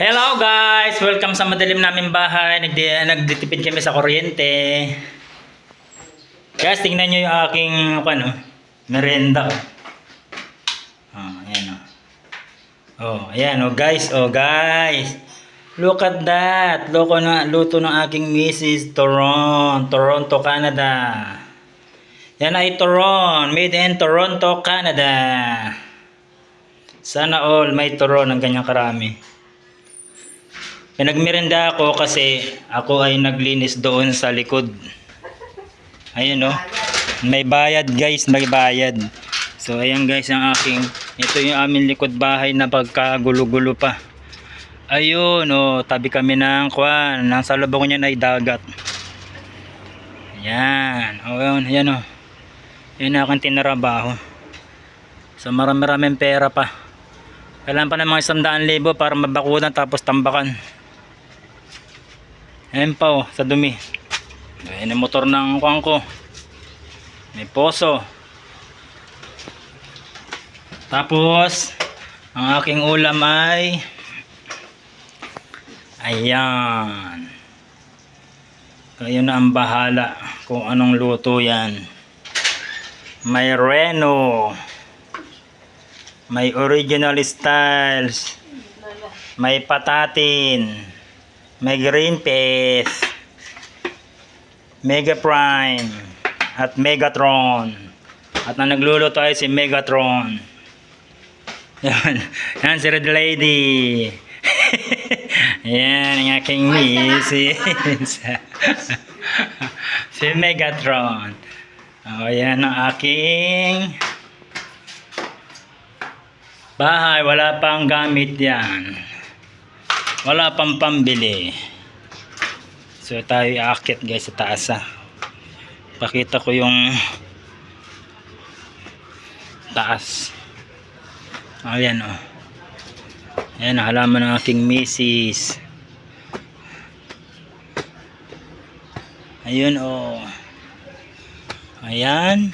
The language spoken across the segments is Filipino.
Hello guys! Welcome sa madilim namin bahay. Nagdi nagditipid kami sa kuryente. Guys, tingnan nyo yung aking ano, merenda. Oh, ayan oh. Oh, ayan oh guys, oh guys. Look at that. Luto na luto ng aking Mrs. Toron, Toronto, Canada. Yan ay Toron, made in Toronto, Canada. Sana all may Toron ng ganyang karami. Pinagmerenda ako kasi ako ay naglinis doon sa likod. Ayun oh. May bayad guys, may bayad. So ayan guys ang aking, ito yung aming likod bahay na pagkagulo-gulo pa. Ayun oh, tabi kami ng kwan, nang sa lubong niyan ay dagat. Ayan, oh yun, ayan oh. Yun ang aking tinarabaho. So marami-raming pera pa. Kailangan pa ng mga isang libo para mabakunan tapos tambakan. Ayan pa oh, sa dumi. Ayan yung motor ng kuwang ko. May poso. Tapos, ang aking ulam ay Ayan. Kayo na ang bahala kung anong luto yan. May reno. May original styles. May patatin. May green peas. Mega Prime. At Megatron. At ang nagluluto ay si Megatron. Yan. Yan si Red Lady. Yan ang aking misis. si Megatron. O yan ang aking bahay. Wala pang gamit yan. Wala pang pambili. So tayo aakyat guys sa taas ah. Pakita ko yung taas. Ayan oh. Ayan, halaman ng aking misis. Ayun oh. Ayan.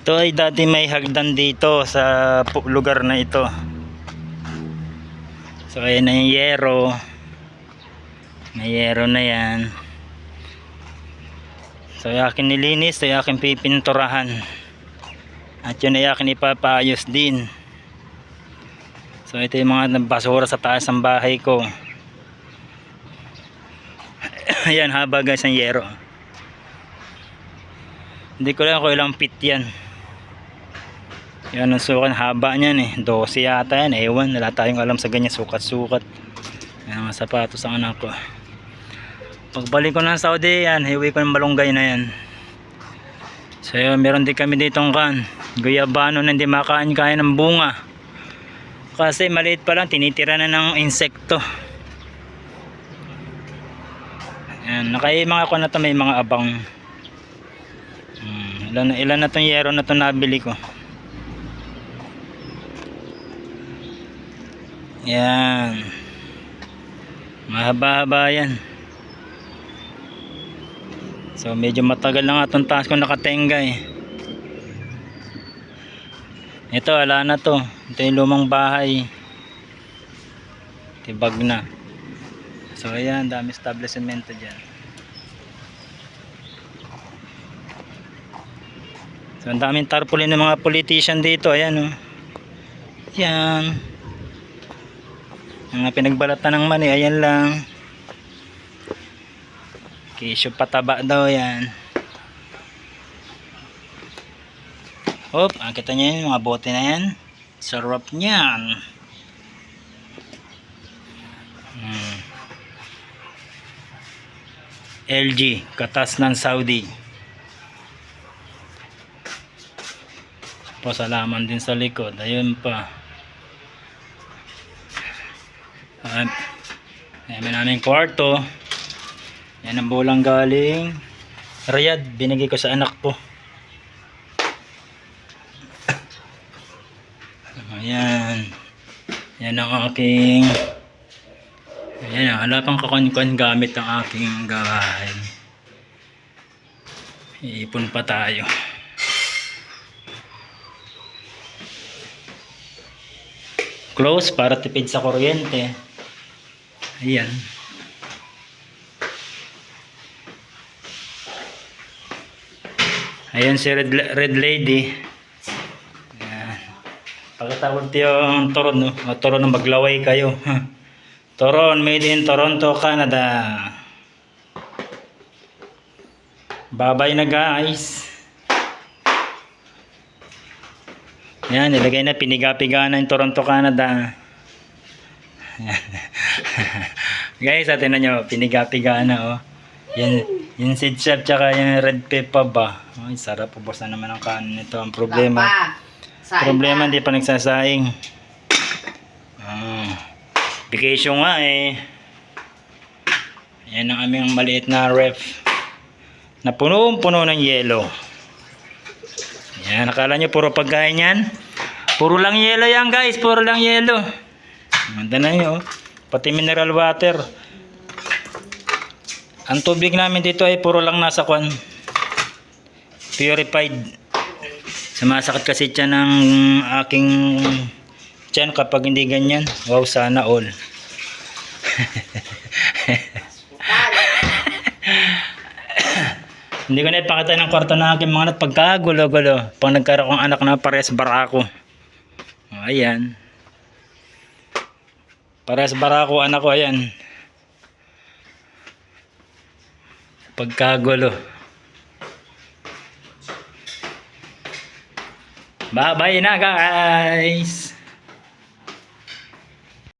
Ito ay dati may hagdan dito sa lugar na ito. So ayan na yung yero. May yero na yan. So yung akin nilinis, yung akin pipinturahan. At yun ay akin ipapayos din. So ito yung mga basura sa taas ng bahay ko. Ayan haba guys ang yero. Hindi ko lang kung ilang feet yan. Yan ang sukat haba niyan eh. 12 yata yan. Ewan. Wala tayong alam sa ganyan. Sukat-sukat. Yan ang mga sapatos ang anak ko. Pagbalik ko ng Saudi yan. Hiwi ko ng malunggay na yan. So yun. Meron din kami ditong kan. Guyabano na hindi makain kaya ng bunga. Kasi maliit pa lang. Tinitira na ng insekto. Yan. Nakaimang ako na to may mga abang. Hmm, ilan, ilan na tong yero na to nabili ko. Yan. Mahaba-haba yan. So medyo matagal na nga itong taas ko nakatenga eh. Ito wala na to. Ito yung lumang bahay. Tibag na. So ayan, dami establishmento dyan. So ang daming tarpaulin ng mga politician dito. Ayan oh. Yan. Mga pinagbalatan ng mani. Ayan lang. Kisyo pataba daw yan. Hop, ah, kita nyo yun, mga bote na yan. Sarap niyan. Hmm. LG, katas ng Saudi. Pasalaman din sa likod. Ayun pa. At, ayan may namin kwarto. Yan ang bulang galing. Riyadh, binigay ko sa anak ko. Ayan. Yan ang aking Ayan, wala pang kakon-kon gamit ang aking gawain. Iipon pa tayo. close para tipid sa kuryente. Ayan. Ayan si Red, Red Lady. Ayan. Pagkatawag yung Toron, no? O, Toron na maglaway kayo. Toron, made in Toronto, Canada. Babay na guys. Yan, nilagay na piniga-piga na yung Toronto, Canada. guys, atin na nyo, piniga-piga na oh. Yan, yung seed chef tsaka yung red pepper ba. Ay, sarap. Ubos na naman ang kanin nito. Ang problema, Saing problema hindi pa nagsasaing. Ah, vacation nga eh. Yan ang aming maliit na ref. Na puno-puno ng yelo. Yan, akala nyo puro pagkain yan? Puro lang yelo yan guys, puro lang yelo. Ganda na yun oh. Pati mineral water. Ang tubig namin dito ay puro lang nasa kwan. Purified. Sumasakit kasi tiyan ng aking tiyan kapag hindi ganyan. Wow, sana all. Hindi ko na ipakita ng kwarto ng aking mga anak pagkagulo-gulo. Pag nagkaroon kong anak na pares barako. O, ayan. Pares barako anak ko, ayan. Pagkagulo. Bye-bye na guys!